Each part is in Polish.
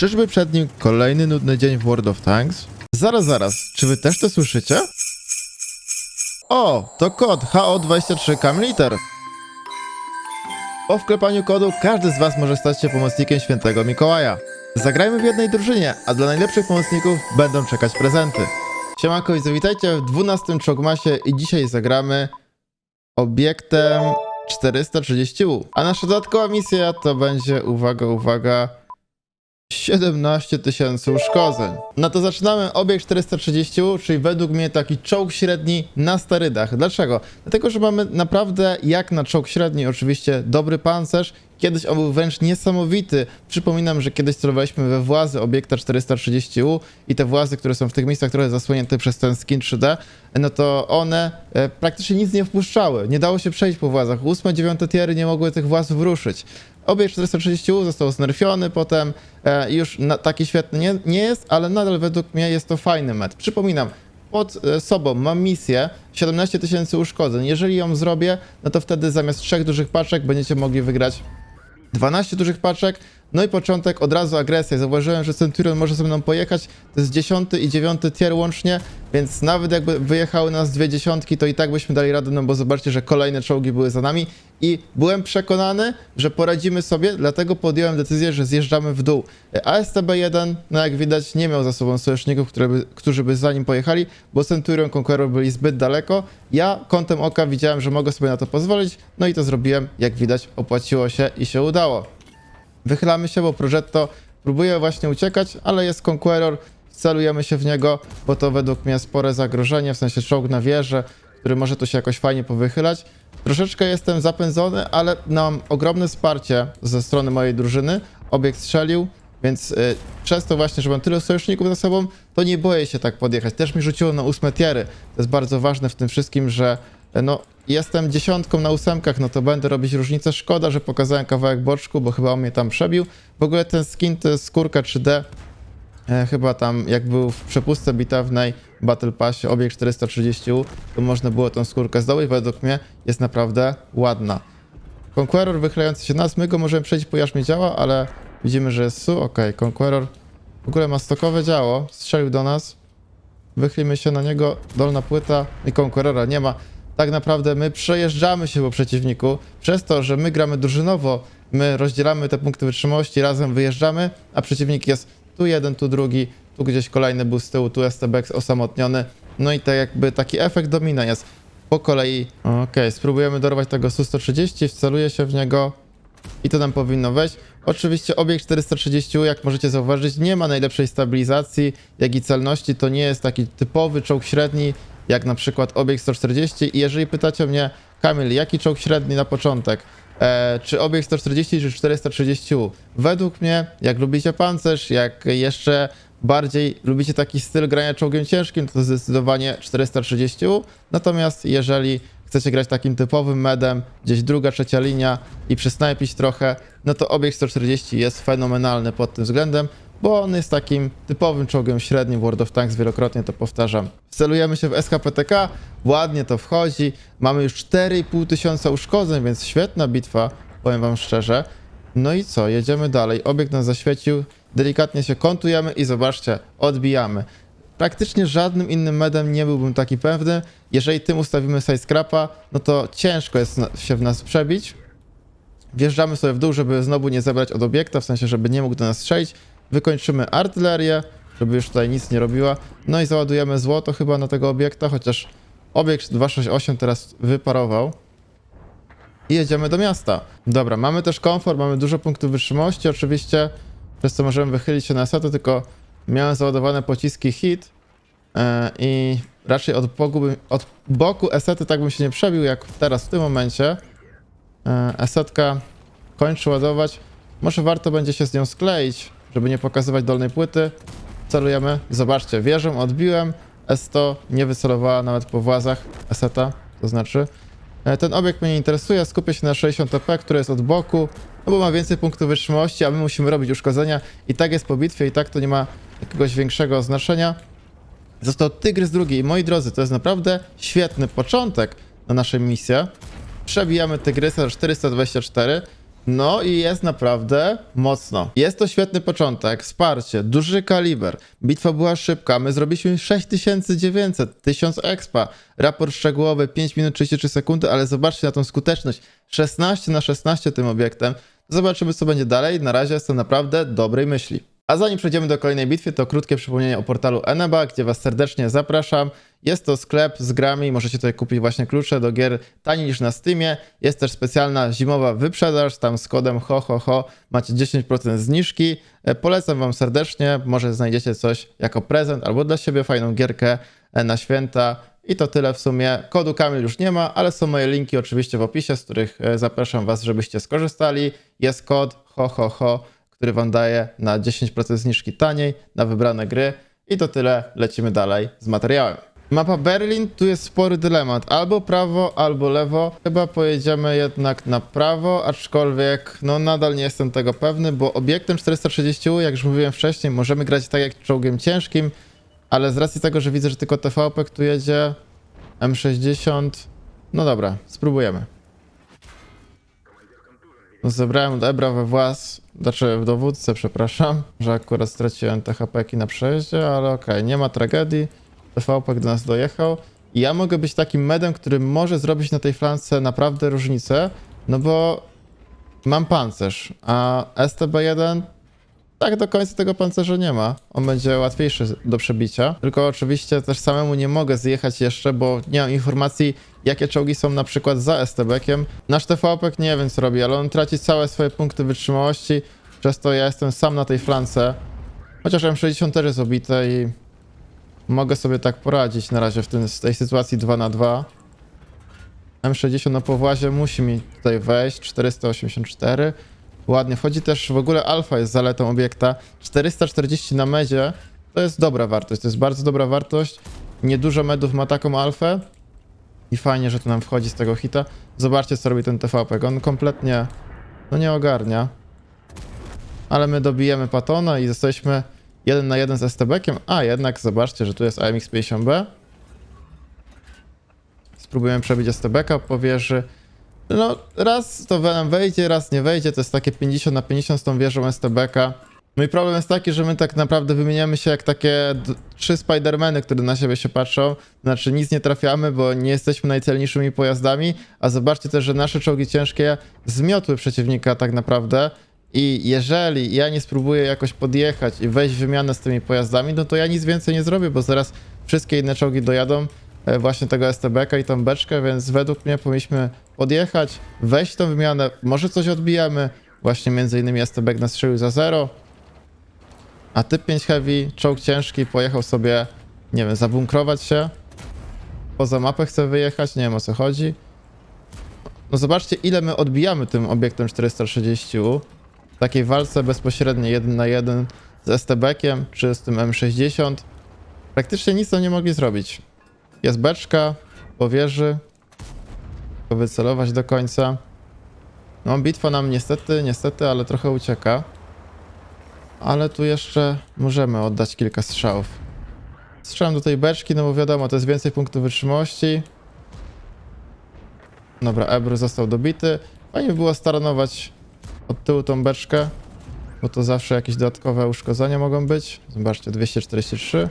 Czyżby przed nim kolejny nudny dzień w World of Tanks? Zaraz, zaraz, czy wy też to słyszycie? O, to kod HO23 Camliter. Po wklepaniu kodu każdy z was może stać się pomocnikiem świętego Mikołaja. Zagrajmy w jednej drużynie, a dla najlepszych pomocników będą czekać prezenty. Siemanko i witajcie w 12 Czogmasie i dzisiaj zagramy obiektem 430U. A nasza dodatkowa misja to będzie, uwaga, uwaga, 17 tysięcy uszkodzeń. No to zaczynamy obiekt 430, czyli według mnie taki czołg średni na sterydach. Dlaczego? Dlatego, że mamy naprawdę jak na czołg średni oczywiście dobry pancerz. Kiedyś on był wręcz niesamowity. Przypominam, że kiedyś celowaliśmy we włazy obiekta 430U i te włazy, które są w tych miejscach trochę zasłonięte przez ten skin 3D, no to one e, praktycznie nic nie wpuszczały. Nie dało się przejść po włazach. 8-9 tiery nie mogły tych właz wruszyć. Obiekt 430U został znerfiony potem e, już taki świetny nie, nie jest, ale nadal według mnie jest to fajny met. Przypominam, pod e, sobą mam misję 17 tysięcy uszkodzeń. Jeżeli ją zrobię, no to wtedy zamiast trzech dużych paczek będziecie mogli wygrać 12 dużych paczek. No i początek, od razu agresja. Zauważyłem, że Centurion może ze mną pojechać. To jest 10 i 9 tier łącznie, więc nawet jakby wyjechały nas dwie dziesiątki, to i tak byśmy dali radę, no bo zobaczcie, że kolejne czołgi były za nami i byłem przekonany, że poradzimy sobie, dlatego podjąłem decyzję, że zjeżdżamy w dół. ASTB-1, no jak widać, nie miał za sobą sojuszników, by, którzy by za nim pojechali, bo Centurion, Conqueror byli zbyt daleko. Ja kątem oka widziałem, że mogę sobie na to pozwolić, no i to zrobiłem. Jak widać, opłaciło się i się udało. Wychylamy się, bo Progetto próbuje właśnie uciekać, ale jest Conqueror, celujemy się w niego, bo to według mnie spore zagrożenie, w sensie czołg na wieżę, który może tu się jakoś fajnie powychylać. Troszeczkę jestem zapędzony, ale mam ogromne wsparcie ze strony mojej drużyny. Obiekt strzelił, więc y, przez to właśnie, że mam tyle sojuszników za sobą, to nie boję się tak podjechać. Też mi rzuciło na ósme tiery. To jest bardzo ważne w tym wszystkim, że y, no, jestem dziesiątką na ósemkach, no to będę robić różnicę. Szkoda, że pokazałem kawałek boczku, bo chyba on mnie tam przebił. W ogóle ten skin to jest skórka 3D. E, chyba tam jak był w przepustce bitewnej Battle Passie obiekt 430, to można było tą skórkę zdobyć. Według mnie jest naprawdę ładna. Conqueror wychylający się nas, my go możemy przejść po jarzmie działa, ale widzimy, że jest su. Okej, Conqueror w ogóle ma stokowe działo, strzelił do nas. Wychylimy się na niego, dolna płyta i Conquerora nie ma. Tak naprawdę my przejeżdżamy się po przeciwniku, przez to, że my gramy drużynowo, my rozdzielamy te punkty wytrzymałości, razem wyjeżdżamy, a przeciwnik jest tu jeden, tu drugi, tu gdzieś kolejny był z tyłu, tu STB osamotniony. No i tak jakby taki efekt domina jest po kolei. Okej, spróbujemy dorwać tego Su-130, wceluję się w niego i to nam powinno wejść. Oczywiście obiekt 430, jak możecie zauważyć, nie ma najlepszej stabilizacji, jak i celności. To nie jest taki typowy czołg średni, jak na przykład obiekt 140. I jeżeli pytacie mnie, Kamil, jaki czołg średni na początek? E, czy obiekt 140 czy 430? Według mnie, jak lubicie pancerz, jak jeszcze bardziej lubicie taki styl grania czołgiem ciężkim, to zdecydowanie 430. Natomiast jeżeli chcecie grać takim typowym medem, gdzieś druga, trzecia linia i przysnajpić trochę, no to obiekt 140 jest fenomenalny pod tym względem, bo on jest takim typowym czołgiem średnim World of Tanks, wielokrotnie to powtarzam. Celujemy się w SKPTK, ładnie to wchodzi, mamy już 4,5 tysiąca uszkodzeń, więc świetna bitwa, powiem wam szczerze. No i co, jedziemy dalej, obiekt nas zaświecił, delikatnie się kontujemy i zobaczcie, odbijamy. Praktycznie żadnym innym medem nie byłbym taki pewny. Jeżeli tym ustawimy sidescrapa, no to ciężko jest się w nas przebić. Wjeżdżamy sobie w dół, żeby znowu nie zebrać od obiekta, w sensie, żeby nie mógł do nas strzelić. Wykończymy artylerię, żeby już tutaj nic nie robiła. No i załadujemy złoto chyba na tego obiekta, chociaż obiekt 268 teraz wyparował. I jedziemy do miasta. Dobra, mamy też komfort, mamy dużo punktów wytrzymałości oczywiście, przez co możemy wychylić się na setę, tylko miałem załadowane pociski hit e, i raczej od boku, od boku esety tak bym się nie przebił jak teraz w tym momencie. E, esetka kończy ładować. Może warto będzie się z nią skleić, żeby nie pokazywać dolnej płyty. Celujemy. Zobaczcie, wieżą odbiłem. S100 nie wycelowała nawet po włazach eseta, to znaczy. E, Ten obiekt mnie nie interesuje, skupię się na 60 TP, który jest od boku, no bo ma więcej punktów wytrzymałości, a my musimy robić uszkodzenia. I tak jest po bitwie, i tak to nie ma jakiegoś większego znaczenia. Został Tygrys drugi i moi drodzy, to jest naprawdę świetny początek na naszej misję. Przebijamy Tygrysa 424. No i jest naprawdę mocno. Jest to świetny początek, wsparcie, duży kaliber. Bitwa była szybka, my zrobiliśmy 6900, 1000 expa. Raport szczegółowy 5 minut 33 sekundy, ale zobaczcie na tą skuteczność. 16 na 16 tym obiektem. Zobaczymy co będzie dalej. Na razie jestem naprawdę dobrej myśli. A zanim przejdziemy do kolejnej bitwy, to krótkie przypomnienie o portalu Eneba, gdzie Was serdecznie zapraszam. Jest to sklep z grami, możecie tutaj kupić właśnie klucze do gier taniej niż na Steamie. Jest też specjalna zimowa wyprzedaż, tam z kodem ho, ho, ho macie 10% zniżki. E, Polecam Wam serdecznie, może znajdziecie coś jako prezent albo dla siebie fajną gierkę e, na święta. I to tyle w sumie. Kodu Kamil już nie ma, ale są moje linki oczywiście w opisie, z których e, zapraszam Was, żebyście skorzystali. Jest kod ho, ho, ho który wam daje na 10% zniżki taniej na wybrane gry. I to tyle, lecimy dalej z materiałem. Mapa Berlin, tu jest spory dylemat. Albo prawo, albo lewo. Chyba pojedziemy jednak na prawo, aczkolwiek no nadal nie jestem tego pewny, bo obiektem 430, jak już mówiłem wcześniej, możemy grać tak jak czołgiem ciężkim, ale z racji tego, że widzę, że tylko TVP tu jedzie, M60, no dobra, spróbujemy. No, Zebrałem Ebra we włas, znaczy w dowódcę, przepraszam, że akurat straciłem te hp na przejeździe, ale okej, nie ma tragedii. TVP do nas dojechał. I ja mogę być takim medem, który może zrobić na tej flance naprawdę różnicę, no bo mam pancerz, a STB1 tak do końca tego pancerza nie ma. On będzie łatwiejszy do przebicia. Tylko oczywiście też samemu nie mogę zjechać jeszcze, bo nie mam informacji, jakie czołgi są na przykład za STB-kiem. Nasz TVP nie wiem co robi, ale on traci całe swoje punkty wytrzymałości, przez to ja jestem sam na tej flance. Chociaż M60 też jest obite i mogę sobie tak poradzić na razie w tym, tej sytuacji 2 na 2 M60 na powłazie musi mi tutaj wejść, 484. Ładnie wchodzi też w ogóle alfa jest zaletą obiekta. 440 na medzie to jest dobra wartość, to jest bardzo dobra wartość. Niedużo medów ma taką alfę. I fajnie, że tu nam wchodzi z tego hita. Zobaczcie co robi ten TVP. On kompletnie no nie ogarnia. Ale my dobijemy Patona i jesteśmy jeden na jeden z STB-kiem. A jednak zobaczcie, że tu jest AMX-50B. Spróbujemy przebić STB-ka po wieży. No, raz to Venom wejdzie, raz nie wejdzie. To jest takie 50 na 50 z tą wieżą STB-ka. I problem jest taki, że my tak naprawdę wymieniamy się jak takie trzy Spidermany, które na siebie się patrzą. Znaczy nic nie trafiamy, bo nie jesteśmy najcelniejszymi pojazdami, a zobaczcie też, że nasze czołgi ciężkie zmiotły przeciwnika tak naprawdę. I jeżeli ja nie spróbuję jakoś podjechać i wejść w wymianę z tymi pojazdami, no to ja nic więcej nie zrobię, bo zaraz wszystkie inne czołgi dojadą e, właśnie tego STB-ka i tą beczkę, więc według mnie powinniśmy podjechać, wejść w tą wymianę, może coś odbijamy. Właśnie między innymi STB nas strzelił za zero, a typ 5 Heavy, czołg ciężki, pojechał sobie, nie wiem, zabunkrować się. Poza mapę chce wyjechać, nie wiem o co chodzi. No zobaczcie, ile my odbijamy tym obiektem 430 w takiej walce bezpośredniej 1 na 1 z STB-kiem czy z tym M60. Praktycznie nic tam nie mogli zrobić. Jest beczka po wieży. Tylko wycelować do końca. No bitwa nam niestety, niestety, ale trochę ucieka. Ale tu jeszcze możemy oddać kilka strzałów. Strzelam do tej beczki, no bo wiadomo, to jest więcej punktów wytrzymałości. Dobra, Ebru został dobity. Fajnie by było staranować od tyłu tą beczkę, bo to zawsze jakieś dodatkowe uszkodzenia mogą być. Zobaczcie, 243.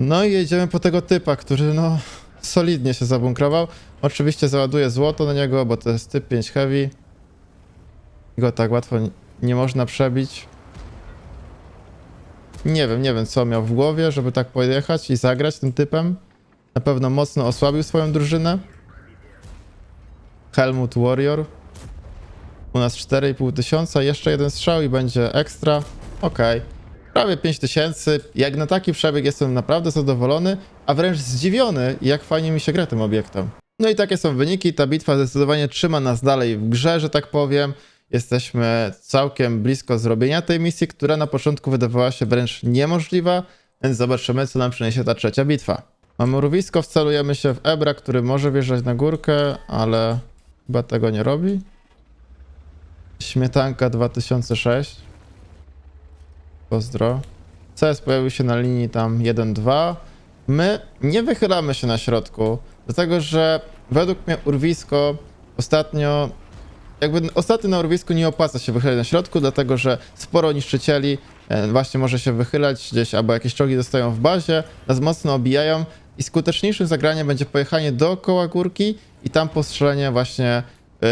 No i jedziemy po tego typa, który no solidnie się zabunkrował. Oczywiście załaduję złoto na niego, bo to jest typ 5 heavy. Go tak łatwo nie można przebić. Nie wiem, nie wiem co miał w głowie, żeby tak pojechać i zagrać tym typem. Na pewno mocno osłabił swoją drużynę. Helmut Warrior. U nas 4,5 tysiąca, jeszcze jeden strzał i będzie ekstra. Okej. Prawie 5 tysięcy. Jak na taki przebieg jestem naprawdę zadowolony, a wręcz zdziwiony, jak fajnie mi się gra tym obiektem. No i takie są wyniki. Ta bitwa zdecydowanie trzyma nas dalej w grze, że tak powiem. Jesteśmy całkiem blisko zrobienia tej misji, która na początku wydawała się wręcz niemożliwa, więc zobaczymy, co nam przyniesie ta trzecia bitwa. Mamy urwisko, wcelujemy się w Ebra, który może wjeżdżać na górkę, ale chyba tego nie robi. Śmietanka 2006. Pozdro. CS pojawił się na linii tam 1-2. My nie wychylamy się na środku, dlatego że według mnie urwisko ostatnio jakby ostatnio na urwisku nie opłaca się wychylać na środku, dlatego że sporo niszczycieli e, właśnie może się wychylać gdzieś, albo jakieś czołgi dostają w bazie, nas mocno obijają i skuteczniejszym zagraniem będzie pojechanie dookoła górki i tam postrzelenie właśnie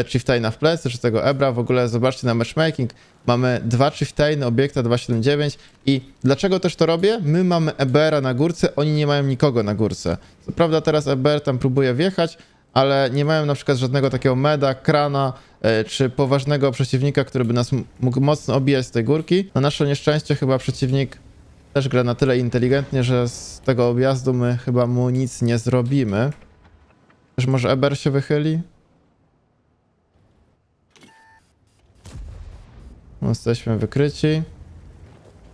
Chieftaina w plecy, czy tego Ebra. W ogóle zobaczcie na matchmaking, mamy dwa Chieftainy, obiekta 279 i dlaczego też to robię? My mamy Ebera na górce, oni nie mają nikogo na górce. Co prawda teraz Eber tam próbuje wjechać, ale nie mają na przykład żadnego takiego meda, krana, e, czy poważnego przeciwnika, który by nas mógł mocno obijać z tej górki. Na nasze nieszczęście chyba przeciwnik też gra na tyle inteligentnie, że z tego objazdu my chyba mu nic nie zrobimy. Też może Eber się wychyli? Jesteśmy wykryci.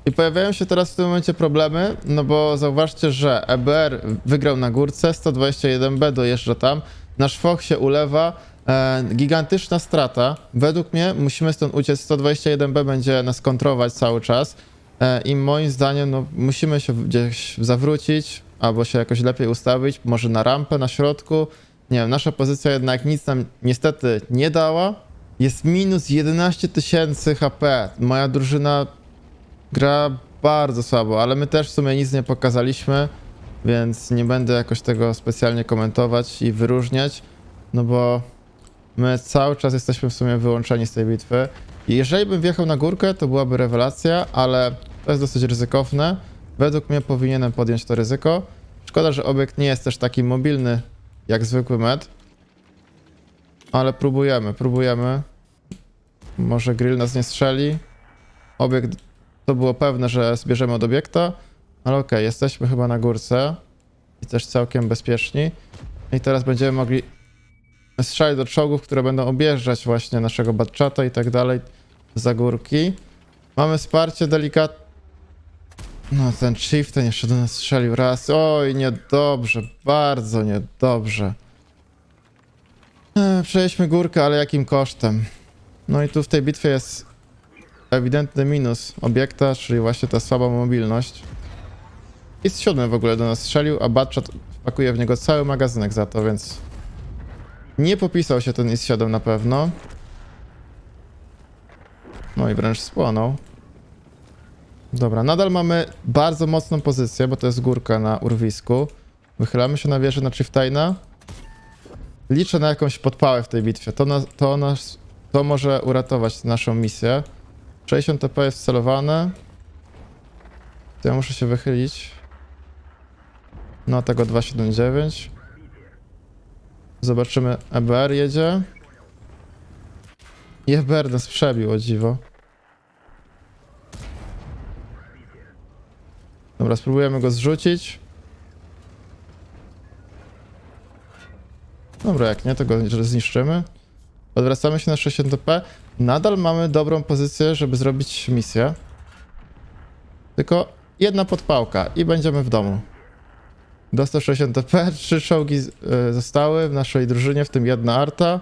I pojawiają się teraz w tym momencie problemy, no bo zauważcie, że EBR wygrał na górce, 121B dojeżdża tam, nasz Foch się ulewa, e, gigantyczna strata. Według mnie musimy stąd uciec, 121B będzie nas kontrować cały czas e, i moim zdaniem no, musimy się gdzieś zawrócić albo się jakoś lepiej ustawić, może na rampę na środku. Nie wiem, nasza pozycja jednak nic nam niestety nie dała. Jest minus 11 tysięcy HP. Moja drużyna gra bardzo słabo, ale my też w sumie nic nie pokazaliśmy, więc nie będę jakoś tego specjalnie komentować i wyróżniać, no bo my cały czas jesteśmy w sumie wyłączeni z tej bitwy. I jeżeli bym wjechał na górkę, to byłaby rewelacja, ale to jest dosyć ryzykowne. Według mnie powinienem podjąć to ryzyko. Szkoda, że obiekt nie jest też taki mobilny jak zwykły med. Ale próbujemy, próbujemy. Może grill nas nie strzeli. Obiekt to było pewne, że zbierzemy od obiekta, ale okej, jesteśmy chyba na górce i też całkiem bezpieczni. I teraz będziemy mogli strzelać do czołgów, które będą objeżdżać właśnie naszego batchata i tak dalej za górki. Mamy wsparcie delikatne. No, ten chieftain jeszcze do nas strzelił raz. Oj, niedobrze, bardzo niedobrze. Przejdźmy górkę, ale jakim kosztem? No i tu w tej bitwie jest ewidentny minus obiekta, czyli właśnie ta słaba mobilność. I z siódmy w ogóle do nas strzelił, a Batchat wpakuje w niego cały magazynek za to, więc nie popisał się ten IS-7 na pewno. No i wręcz spłonął. Dobra, nadal mamy bardzo mocną pozycję, bo to jest górka na urwisku. Wychylamy się na wieżę na Chieftaina. Liczę na jakąś podpałę w tej bitwie. To, nas, to, nas, to może uratować naszą misję. 60 TP jest celowane. To ja muszę się wychylić. No tego 279. Zobaczymy. EBR jedzie. I EBR nas przebił, o dziwo. Dobra, spróbujemy go zrzucić. Dobra, jak nie, to go zniszczymy. Odwracamy się na 60 TP. Nadal mamy dobrą pozycję, żeby zrobić misję. Tylko jedna podpałka i będziemy w domu. Do 160 TP, trzy czołgi y, zostały w naszej drużynie, w tym jedna arta.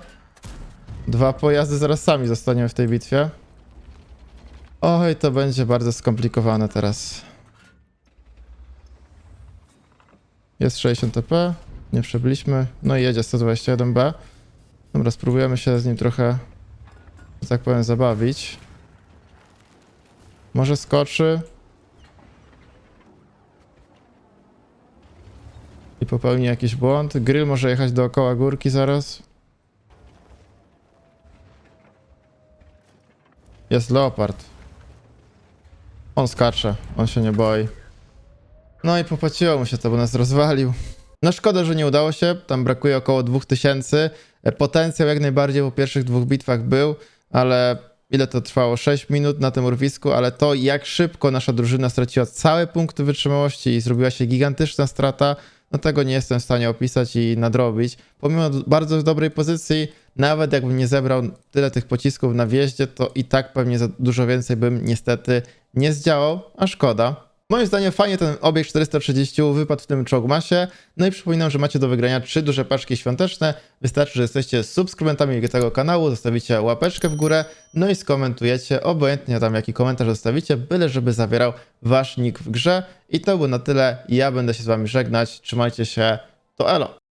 Dwa pojazdy zaraz sami zostaniemy w tej bitwie. Oj, to będzie bardzo skomplikowane teraz. Jest 60 TP, nie przebyliśmy. No i jedzie 121B. Dobra, spróbujemy się z nim trochę, tak powiem, zabawić. Może skoczy. I popełni jakiś błąd. Grill może jechać dookoła górki zaraz. Jest leopard. On skacze, on się nie boi. No i popłaciło mu się to, bo nas rozwalił. No szkoda, że nie udało się. Tam brakuje około 2000. E, Potencjał jak najbardziej po pierwszych dwóch bitwach był, ale ile to trwało? 6 minut na tym urwisku, ale to jak szybko nasza drużyna straciła całe punkty wytrzymałości i zrobiła się gigantyczna strata, no tego nie jestem w stanie opisać i nadrobić. Pomimo bardzo dobrej pozycji, nawet jakbym nie zebrał tyle tych pocisków na wjeździe, to i tak pewnie za dużo więcej bym niestety nie zdziałał, a szkoda. Moim zdaniem fajnie ten obiekt 430 wypadł w tym czołgmasie. No i przypominam, że macie do wygrania trzy duże paczki świąteczne. Wystarczy, że jesteście subskrybentami tego kanału, zostawicie łapeczkę w górę, no i skomentujecie, obojętnie tam jaki komentarz zostawicie, byle żeby zawierał wasz nick w grze. I to było na tyle. Ja będę się z wami żegnać. Trzymajcie się. To elo.